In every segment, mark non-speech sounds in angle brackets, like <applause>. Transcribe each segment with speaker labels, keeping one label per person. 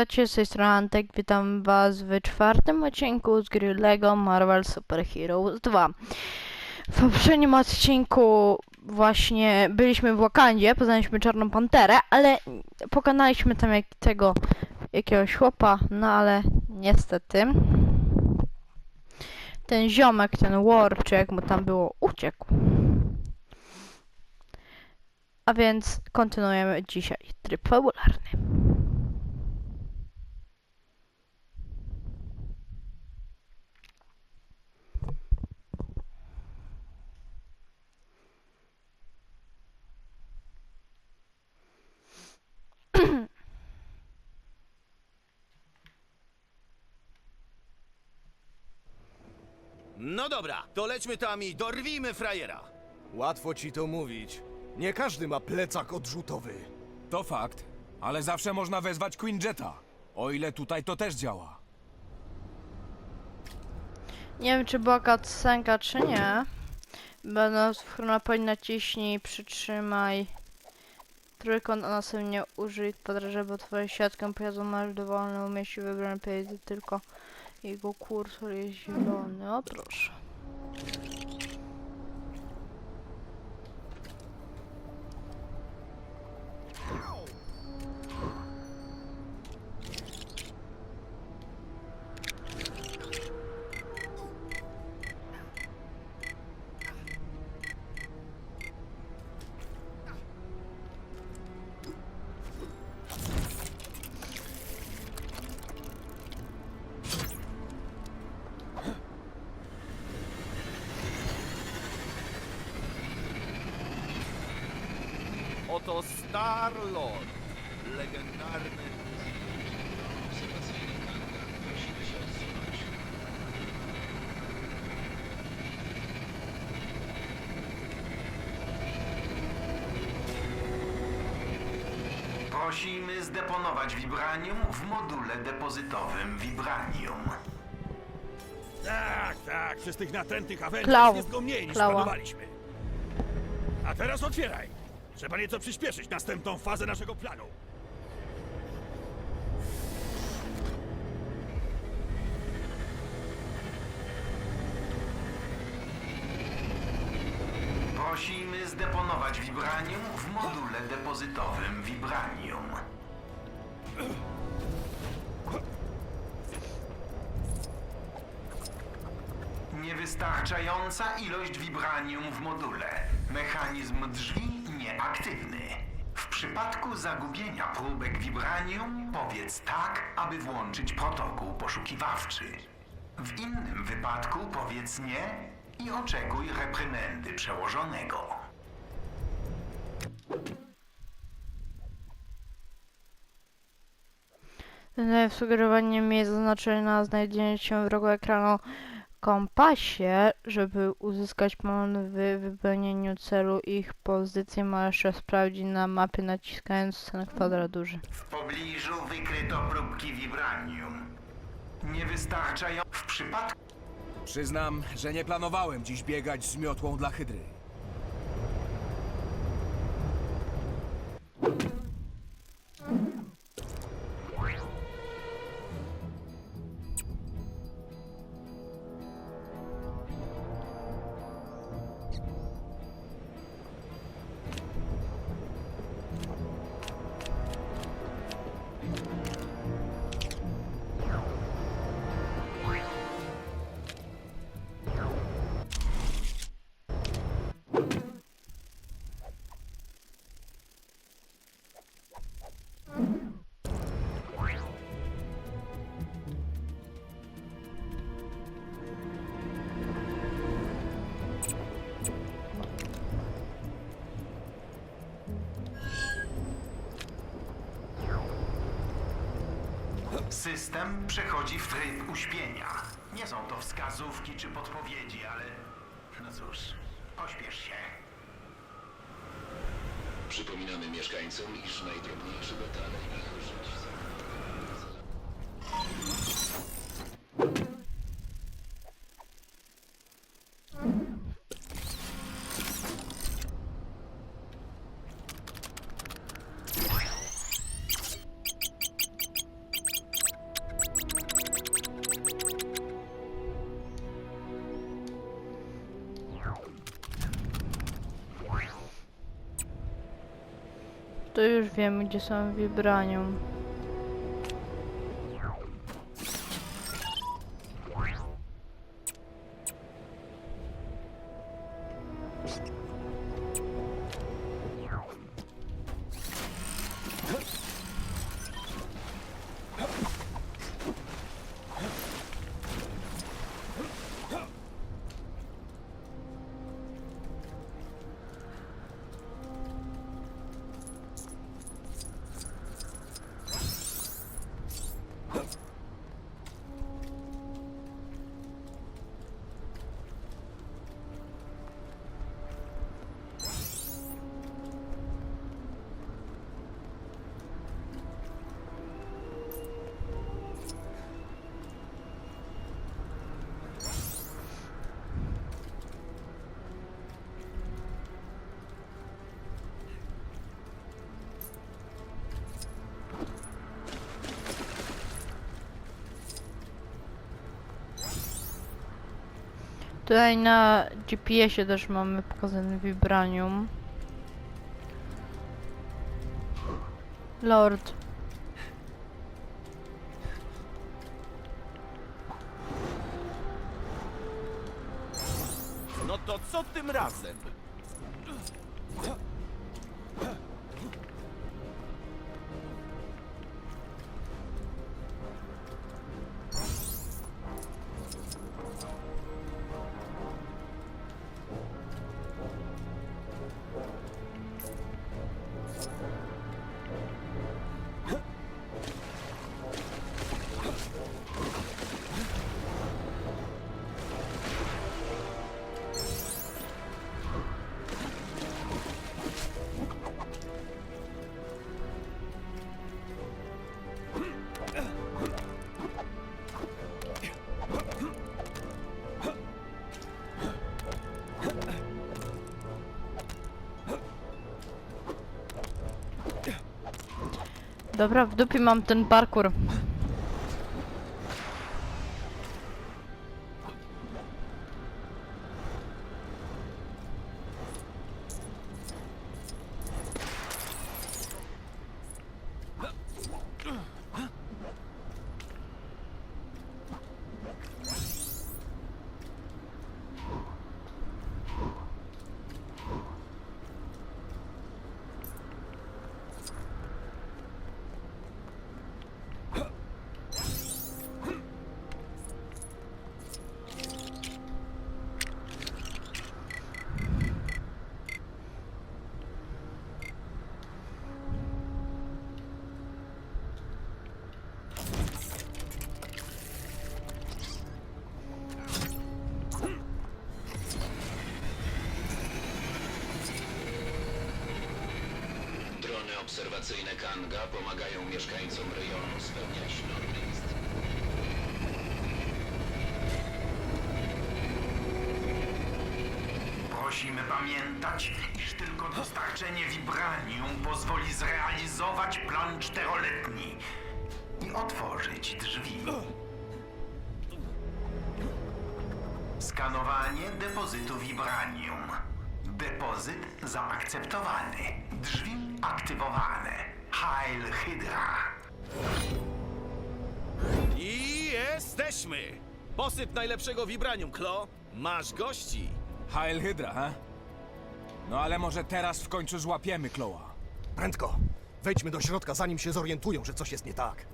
Speaker 1: Witajcie, z tej strony Antek, witam was w czwartym odcinku z gry LEGO Marvel Super Heroes 2. W poprzednim odcinku właśnie byliśmy w Wakandzie, poznaliśmy Czarną Panterę, ale pokonaliśmy tam jak, tego jakiegoś chłopa, no ale niestety ten ziomek, ten War, czy jak mu tam było, uciekł. A więc kontynuujemy dzisiaj tryb fabularny. <clears throat>
Speaker 2: No dobra, to lećmy tam i dorwijmy frajera.
Speaker 3: Łatwo ci to mówić. Nie każdy ma plecak odrzutowy.
Speaker 4: To fakt, ale zawsze można wezwać Queen Jetta. O ile tutaj to też działa.
Speaker 1: Nie wiem, czy była cutscenka, czy nie. Będąc w chronopoń naciśnij, przytrzymaj trójkąt, a następnie użyj kwadratu, żeby otworzyć siatkę pojazdu masz dowolny umieścić wybrany pojazd, tylko jego kursor jest zielony. O proszę.
Speaker 2: Oto Star-Lord, legendarny...
Speaker 5: Prosimy zdeponować Vibranium w module depozytowym Vibranium.
Speaker 6: Tak, tak, przez tych natrętnych Avengers
Speaker 1: Klał.
Speaker 6: jest go mniej niż
Speaker 1: Klała.
Speaker 6: planowaliśmy. A teraz otwieraj. Trzeba nieco przyspieszyć następną fazę naszego planu.
Speaker 5: Prosimy zdeponować Vibranium w module depozytowym Vibranium. Niewystarczająca ilość Vibranium w module. Mechanizm drzwi nieaktywny. W przypadku zagubienia próbek Vibranium powiedz tak, aby włączyć protokół poszukiwawczy. W innym wypadku powiedz nie i oczekuj reprymendy przełożonego.
Speaker 1: Sugerowanie miejsc zaznaczone na znajdzienie się w rogu ekranu kompasie, żeby uzyskać pomoc w wypełnieniu celu ich pozycję możesz sprawdzić na mapie naciskając ten kwadrat duży.
Speaker 5: W pobliżu wykryto próbki Vibranium. Niewystarczająco w przypadku
Speaker 4: Przyznam, że nie planowałem dziś biegać z miotłą dla hydry.
Speaker 5: System przechodzi w tryb uśpienia. Nie są to wskazówki czy podpowiedzi, ale no cóż, pośpiesz się.
Speaker 7: Przypominamy mieszkańcom, iż najdrobniejsze detale ich żyć
Speaker 1: wiemy, gdzie są vibranium. Tutaj na GPS-ie też mamy pokazane vibranium. Lord.
Speaker 2: No to co tym razem?
Speaker 1: Dobra, w dupie mam ten parkour.
Speaker 7: Obserwacyjne Kanga pomagają mieszkańcom rejonu spełniać normy.
Speaker 5: Prosimy pamiętać, iż tylko dostarczenie vibranium pozwoli zrealizować plan czteroletni i otworzyć drzwi. Skanowanie depozytu vibranium. Depozyt zaakceptowany. Drzwi aktywowane. Heil Hydra.
Speaker 2: I jesteśmy! Posyp najlepszego vibranium, Klo. Masz gości.
Speaker 4: Heil Hydra, he? No ale może teraz w końcu złapiemy Kloa.
Speaker 3: Prędko! Wejdźmy do środka, zanim się zorientują, że coś jest nie tak.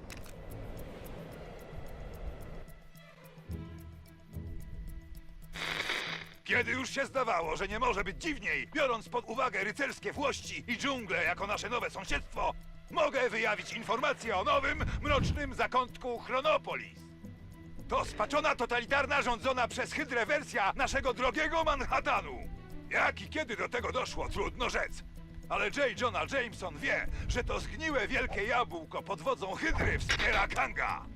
Speaker 6: Kiedy już się zdawało, że nie może być dziwniej, biorąc pod uwagę rycerskie włości i dżunglę jako nasze nowe sąsiedztwo, mogę wyjawić informację o nowym, mrocznym zakątku Chronopolis. To spaczona totalitarna rządzona przez Hydrę wersja naszego drogiego Manhattanu. Jak i kiedy do tego doszło, trudno rzec. Ale J. Jonah Jameson wie, że to zgniłe wielkie jabłko pod wodzą Hydry wspiera Kanga.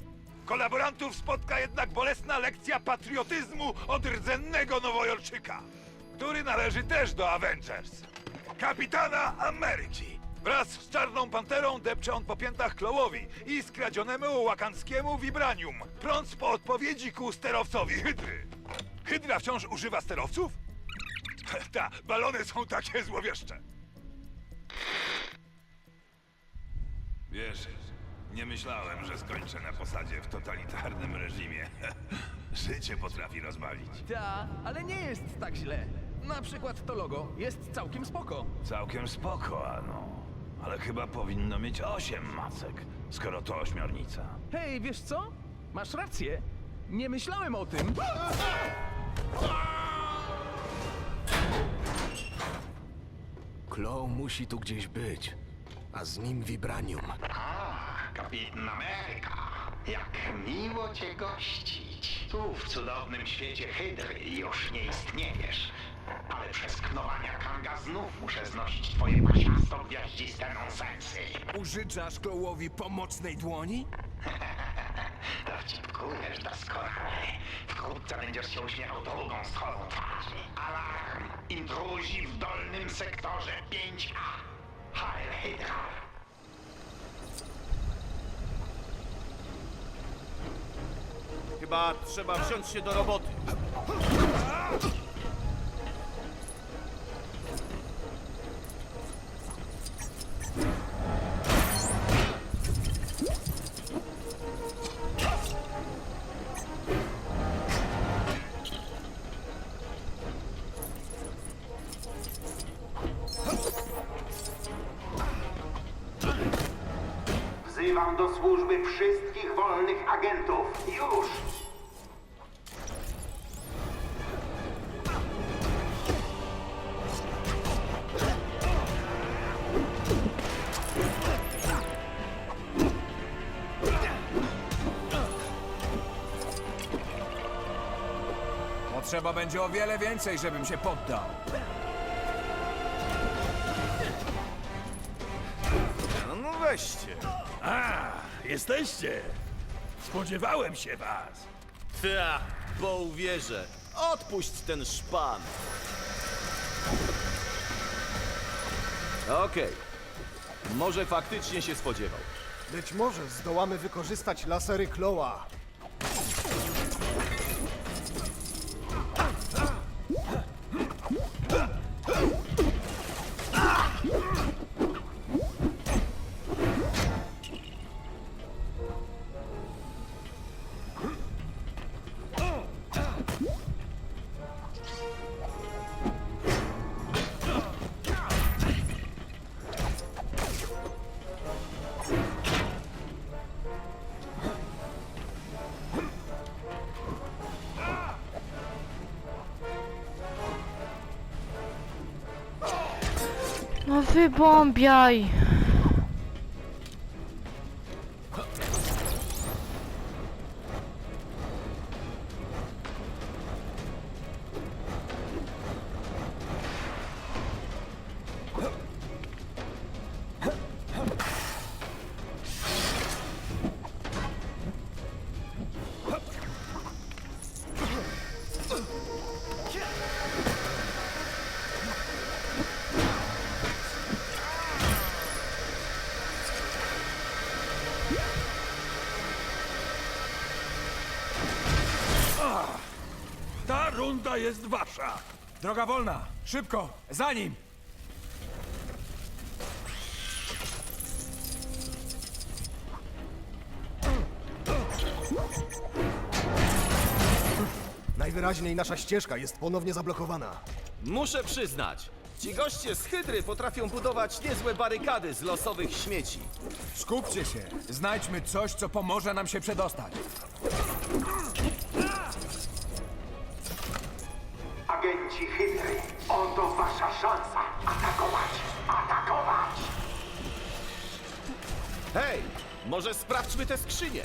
Speaker 6: Kolaborantów spotka jednak bolesna lekcja patriotyzmu od rdzennego Nowojorczyka, który należy też do Avengers. Kapitana Ameryki. Wraz z Czarną Panterą depcze on po piętach Klołowi i skradzionemu łakanskiemu Vibranium, prąc po odpowiedzi ku sterowcowi Hydry. Hydra wciąż używa sterowców? <laughs> Ta, balony są takie złowieszcze.
Speaker 8: Wiesz, nie myślałem, że skończę na posadzie w totalitarnym reżimie. <laughs> Życie potrafi rozbawić.
Speaker 9: Ta, ale nie jest tak źle. Na przykład to logo jest całkiem spoko.
Speaker 8: Całkiem spoko, ano. Ale chyba powinno mieć osiem macek, skoro to ośmiornica.
Speaker 9: Hej, wiesz co? Masz rację. Nie myślałem o tym.
Speaker 3: Klo musi tu gdzieś być, a z nim Vibranium.
Speaker 10: A, kapitan Ameryka. Jak miło cię gościć. Tu w cudownym świecie Hydry już nie istniejesz. Ale przez knowania Kanga znów muszę znosić twoje pasiasto-gwiaździste nonsensy.
Speaker 4: Użyczasz Klołowi pomocnej dłoni? <laughs>
Speaker 10: Dowcipkujesz doskonale. Wkrótce będziesz się uśmiechał drugą stroną twarzy. Alarm! Intruzi w dolnym sektorze 5A. Heil Hydra!
Speaker 2: Chyba trzeba wziąć się do roboty.
Speaker 4: Potrzeba będzie o wiele więcej, żebym się poddał.
Speaker 8: No, no weźcie. A, jesteście. Spodziewałem się was.
Speaker 2: Ta, bo uwierzę. Odpuść ten szpan. Okej. Może faktycznie się spodziewał.
Speaker 3: Być może zdołamy wykorzystać lasery Kloa.
Speaker 1: No
Speaker 8: jest wasza.
Speaker 4: Droga wolna! Szybko! Za nim!
Speaker 3: Najwyraźniej nasza ścieżka jest ponownie zablokowana.
Speaker 2: Muszę przyznać, ci goście z Hydry potrafią budować niezłe barykady z losowych śmieci.
Speaker 4: Skupcie się! Znajdźmy coś, co pomoże nam się przedostać.
Speaker 10: Agenci Hydry, oto wasza szansa. Atakować! Atakować!
Speaker 2: Hej, może sprawdźmy te skrzynie.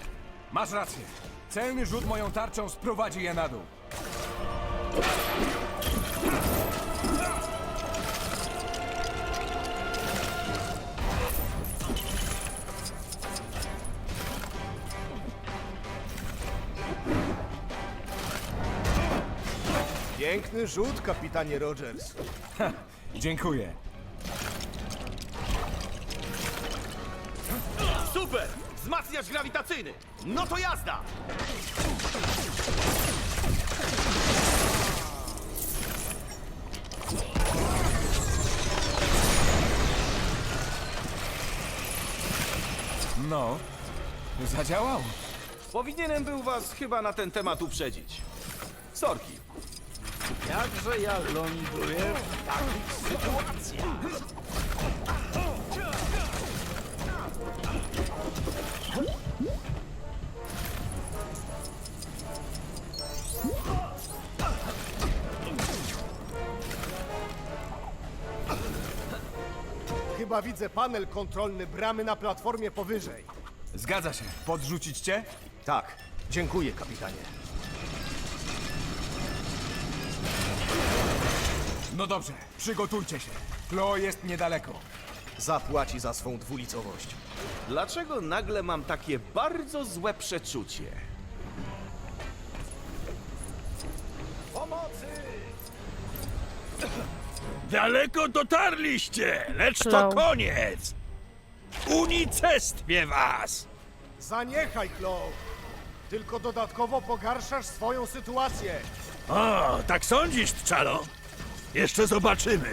Speaker 4: Masz rację. Celny rzut moją tarczą sprowadzi je na dół.
Speaker 3: Piękny rzut, kapitanie Rogers.
Speaker 4: Dziękuję.
Speaker 2: Super! Wzmacniacz grawitacyjny! No to jazda!
Speaker 4: No, zadziałało.
Speaker 2: Powinienem był was chyba na ten temat uprzedzić. Sorki.
Speaker 11: Jakże ja ląduję w takich sytuacjach?
Speaker 3: Chyba widzę panel kontrolny bramy na platformie powyżej.
Speaker 4: Zgadza się. Podrzucić cię?
Speaker 3: Tak, dziękuję, kapitanie.
Speaker 4: No dobrze, przygotujcie się. Klo jest niedaleko.
Speaker 3: Zapłaci za swą dwulicowość.
Speaker 2: Dlaczego nagle mam takie bardzo złe przeczucie?
Speaker 12: Daleko dotarliście, lecz
Speaker 1: to
Speaker 12: to koniec! Unicestwię was!
Speaker 3: Zaniechaj, Chloe! Tylko dodatkowo pogarszasz swoją sytuację.
Speaker 12: O, tak sądzisz, Czalo? Jeszcze zobaczymy.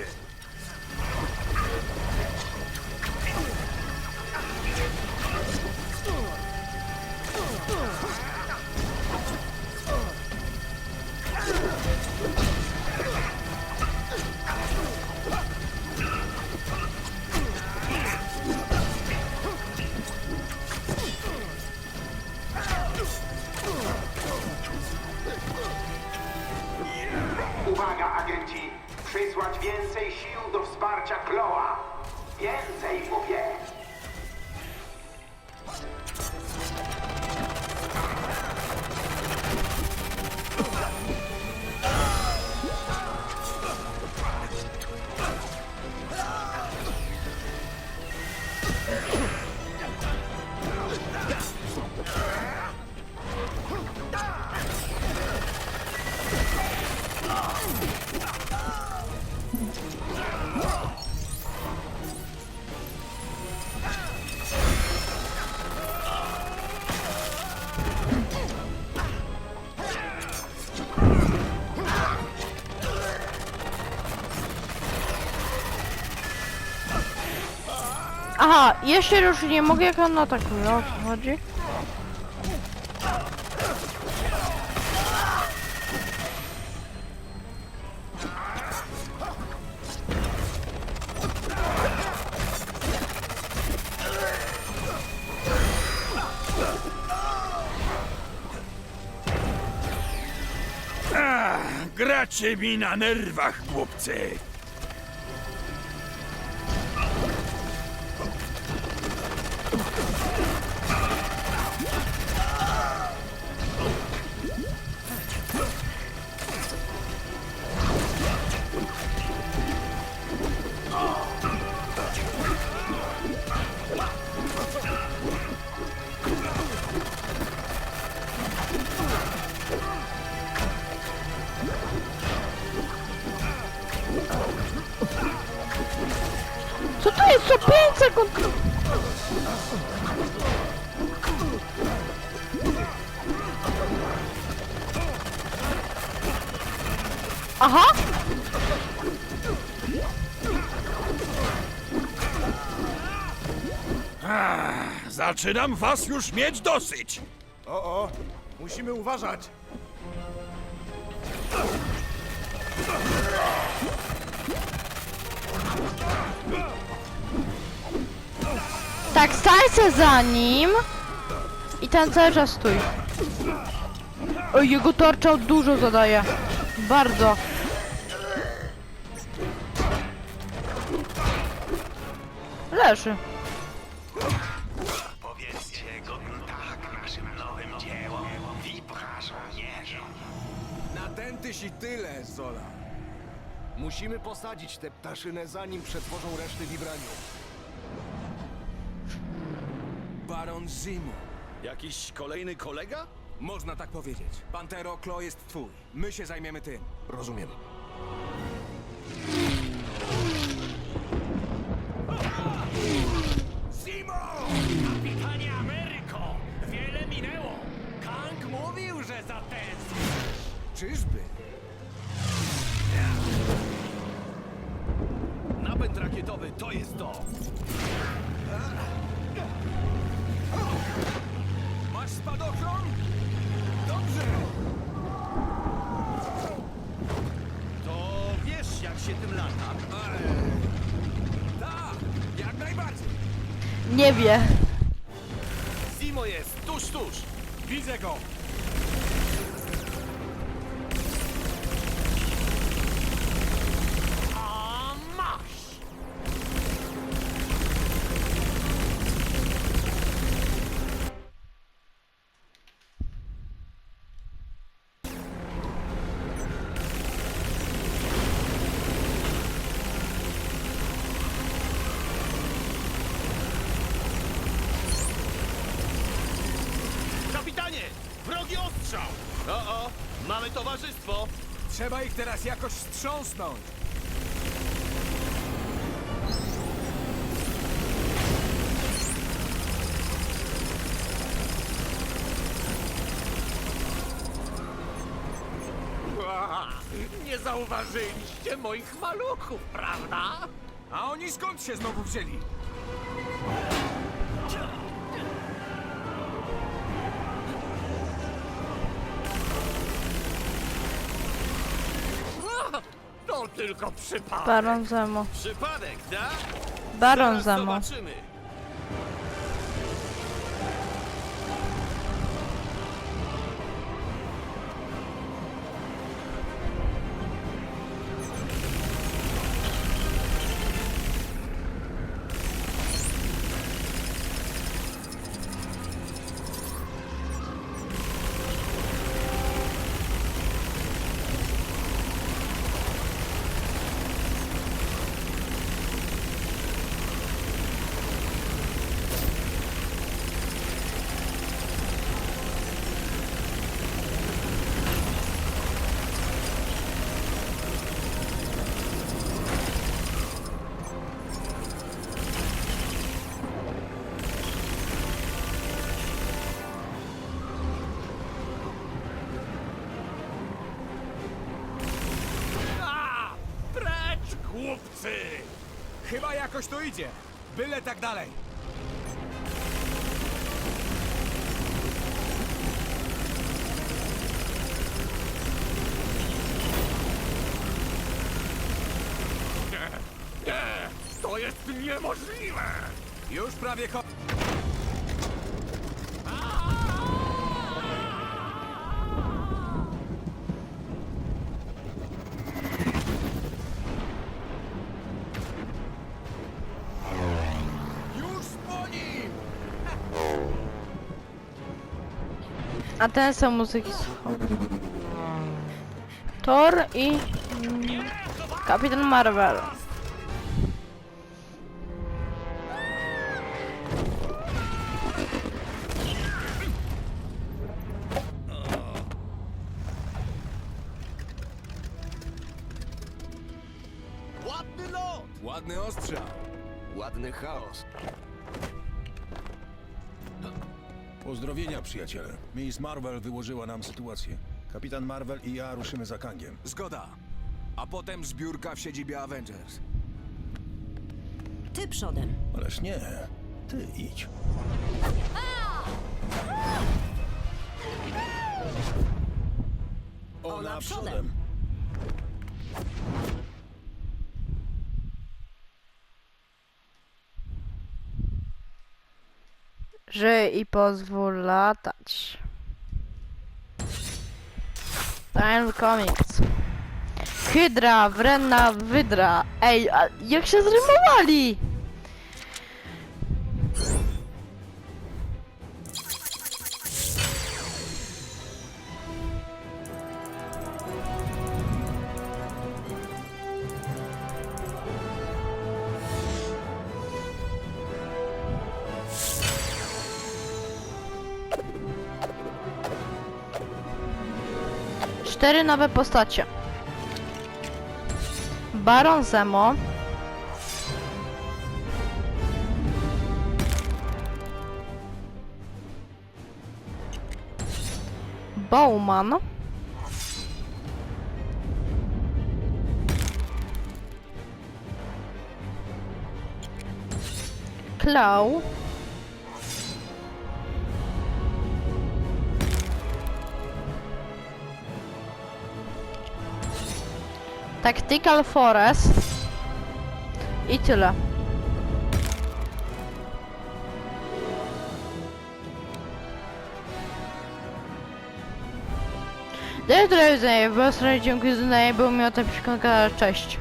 Speaker 10: Uwaga, agenci! Przysłać więcej sił do wsparcia Kloa! Więcej, mówię!
Speaker 1: Aha, jeszcze już nie mogę, jak on atakuje, o co chodzi?
Speaker 12: Gracie mi na nerwach, głupcy! Zaczynam was już mieć dosyć!
Speaker 3: O, o, musimy uważać.
Speaker 1: Tak, stań se za nim i ten cały czas stój. Oj, jego tarcza dużo zadaje. Bardzo. Leży.
Speaker 4: Nadętyś i tyle, Zola.
Speaker 3: Musimy posadzić tę ptaszynę, zanim przetworzą reszty wibranium.
Speaker 4: Baron Zimu.
Speaker 2: Jakiś kolejny kolega?
Speaker 4: Można tak powiedzieć. Pantero, Klo jest twój. My się zajmiemy tym.
Speaker 3: Rozumiem.
Speaker 9: Kapitanie Ameryko! Wiele minęło! Kang mówił, że zatęskni!
Speaker 4: Czyżby?
Speaker 2: Napęd rakietowy to jest to!
Speaker 1: Masz spadochron?
Speaker 2: Dobrze! To wiesz, jak
Speaker 4: się tym
Speaker 9: lata. Tak,
Speaker 2: jak najbardziej! Nie wie. Simo jest, tuż, tuż! Widzę go!
Speaker 4: Trzeba ich teraz jakoś strząsnąć.
Speaker 9: Nie zauważyliście moich maluchów, prawda?
Speaker 4: A oni skąd się znowu wzięli?
Speaker 9: Przypadek.
Speaker 1: Baron Zemo.
Speaker 2: Przypadek, da?
Speaker 1: Baron
Speaker 2: Zaraz
Speaker 1: Zemo.
Speaker 2: zobaczymy.
Speaker 4: To idzie. Byle tak dalej.
Speaker 9: Nie, to jest niemożliwe!
Speaker 4: Już prawie ko...
Speaker 1: A ten są muzyki słuchał. Thor mm, Kapitan Marvel.
Speaker 13: Miss Marvel wyłożyła nam sytuację. Kapitan Marvel i ja ruszymy za Kangiem.
Speaker 4: Zgoda. A potem zbiórka w siedzibie Avengers.
Speaker 14: Ty przodem.
Speaker 13: Ależ nie, ty idź. Ona przodem.
Speaker 1: Żyj i pozwól latać. Time Comics. Hydra, wrenna, wydra. Ej, a jak się zrymowali? Cztery nowe postacie. Baron Zemo. Bowman. Claw. Tactical Forest i tyle. Daj do widzenia, was dziękuję za najbliższy mi o tym cześć.